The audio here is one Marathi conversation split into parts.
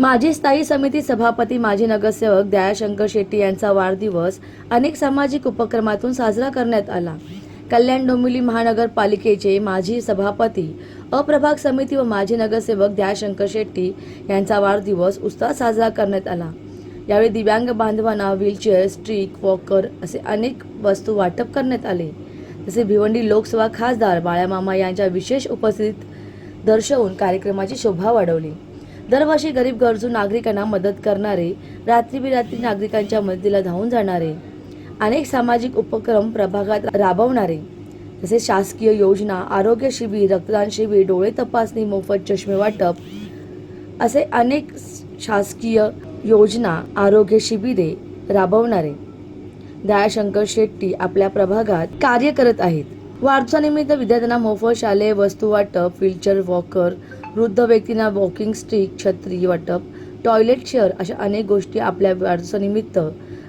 माजी स्थायी समिती सभापती माजी नगरसेवक दयाशंकर शेट्टी यांचा वाढदिवस अनेक सामाजिक उपक्रमातून साजरा करण्यात आला. कल्याण डोंबिवली महानगरपालिकेचे माजी सभापती अप्रभाग समिती व माजी नगरसेवक दयाशंकर शेट्टी यांचा वाढदिवस उत्साहात साजरा करण्यात आला. यावेळी दिव्यांग बांधवांना व्हीलचेअर स्ट्रीक वॉकर असे अनेक वस्तू वाटप करण्यात आले. तसे भिवंडी लोकसभा खासदार बाळामामा यांच्या विशेष उपस्थितीत दर्शवून कार्यक्रमाची शोभा वाढवली. दरवर्षी गरीब गरजू नागरिकांना मदत करणारे रात्रीबिरात्री नागरिकांच्या मदतीला धावून जाणारे अनेक सामाजिक उपक्रम प्रभागात राबवणारे जसे शासकीय योजना आरोग्य शिबिर रक्तदान शिबिर डोळे तपासणी मोफत चष्मे वाटप असे अनेक शासकीय योजना आरोग्य शिबिरे राबवणारे. दयाशंकर शेट्टी आपल्या प्रभागात कार्य करत आहेत. वाढदिवसानिमित्त विद्यार्थ्यांना मोफत शालेय वस्तू वाटप व्हीलचेअर वॉकर वृद्ध व्यक्तींना वॉकिंग स्टिक छत्री वाटप टॉयलेट चेअर अशा अनेक गोष्टी आपल्या वाढदिवसानिमित्त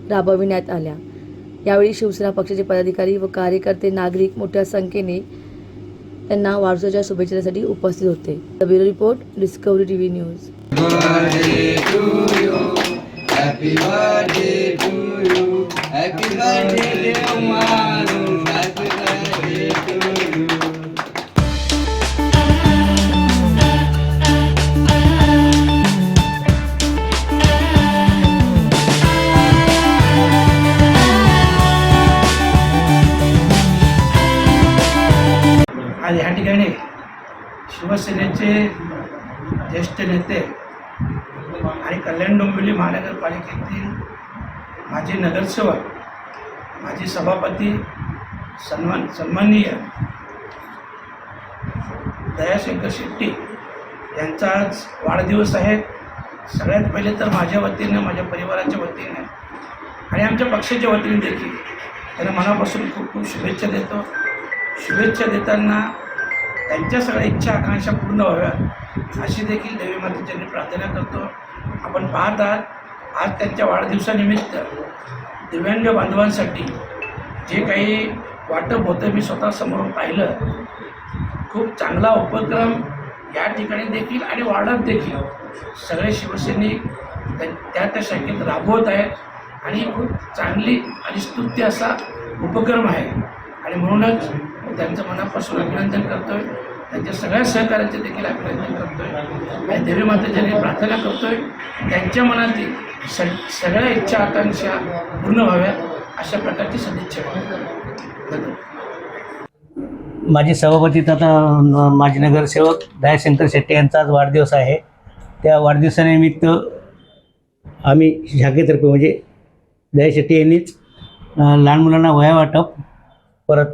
राबविण्यात आल्या यावेळी शिवसेना पक्षाचे पदाधिकारी व कार्यकर्ते नागरिक मोठ्या संख्येने त्यांना वाढदिवसाच्या शुभेच्छेसाठी उपस्थित होते bureau report Discovery TV news birthday to you. Happy birthday to you. Happy birthday, dear आज ह्या ठिकाणी शिवसेनेचे ज्येष्ठ नेते आणि कल्याण डोंबिवली महानगरपालिकेतील माजी नगरसेवक माजी सभापती सन्मान सन्माननीय दयाशंकर शेट्टी यांचा आज वाढदिवस आहे. सगळ्यात पहिले तर माझ्या वतीनं माझ्या परिवाराच्या वतीनं आणि आमच्या पक्षाच्या वतीने देखील त्यांना मनापासून खूप खूप शुभेच्छा देतो. शुभेच्छा देताना त्यांच्या सगळ्या इच्छा आकांक्षा पूर्ण व्हाव्यात अशी देखील देवी मातेच्यांनी प्रार्थना करतो. आपण पाहत आहात आज त्यांच्या वाढदिवसानिमित्त दिव्यांग बांधवांसाठी जे काही वाटप होतं मी स्वतः समोरून पाहिलं. खूप चांगला उपक्रम या ठिकाणी देखील आणि वाढत देखील. सगळे शिवसैनिक त्या त्या त्या शाखेत राबवत आहेत आणि खूप चांगली आणि स्तुत्य असा उपक्रम आहे. आणि म्हणूनच त्यांचं मनापासून अभिनंदन करतोय. त्यांच्या सगळ्या सहकार्याचे देखील अभिनंदन करतोय. आणि देवी मातेच्या प्रार्थना प्रार्थना करतोय. त्यांच्या मनातील स सगळ्या इच्छा आकांक्षा पूर्ण व्हाव्यात अशा प्रकारची सदिच्छा धन्यवाद. माजी सभापती तथा माझे माजी नगरसेवक दयाशंकर शेट्टी यांचा आज वाढदिवस आहे. त्या वाढदिवसानिमित्त आम्ही शाखेतर्फे म्हणजे दया शेट्टी यांनीच लहान मुलांना वया वाटप परत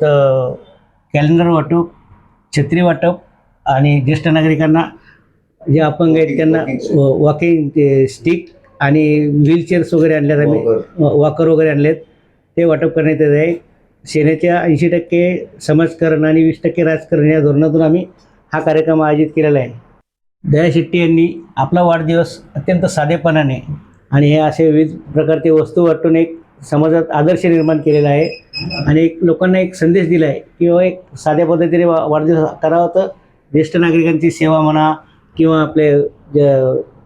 कॅलेंडर वाटप छत्री वाटप आणि ज्येष्ठ नागरिकांना जे अपंग आहेत त्यांना वॉकिंग ते स्टिक आणि व्हीलचेअर्स वगैरे आणल्यात आम्ही. वॉकर वगैरे आणलेत ते वाटप करण्यात येत आहे. सेनेच्या ऐंशी टक्के समाजकारण आणि वीस टक्के राजकारण या धोरणातून आम्ही हा कार्यक्रम आयोजित केलेला आहे. दया शेट्टी यांनी आपला वाढदिवस अत्यंत साधेपणाने आणि हे असे विविध प्रकारचे वस्तू वाटून एक समाजात आदर्श निर्माण केलेला आहे. आणि एक लोकांना एक संदेश दिला आहे किंवा एक साध्या पद्धतीने वा वाढदिवस करावा तर ज्येष्ठ नागरिकांची सेवा म्हणा किंवा आपले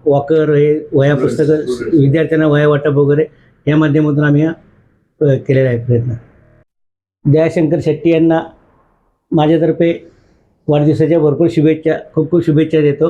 वॉकर हे वह्या पुस्तकं विद्यार्थ्यांना वह्या वाटप वगैरे या माध्यमातून आम्ही केलेला आहे प्रयत्न. जयाशंकर शेट्टी यांना माझ्यातर्फे वाढदिवसाच्या भरपूर शुभेच्छा खूप खूप शुभेच्छा देतो.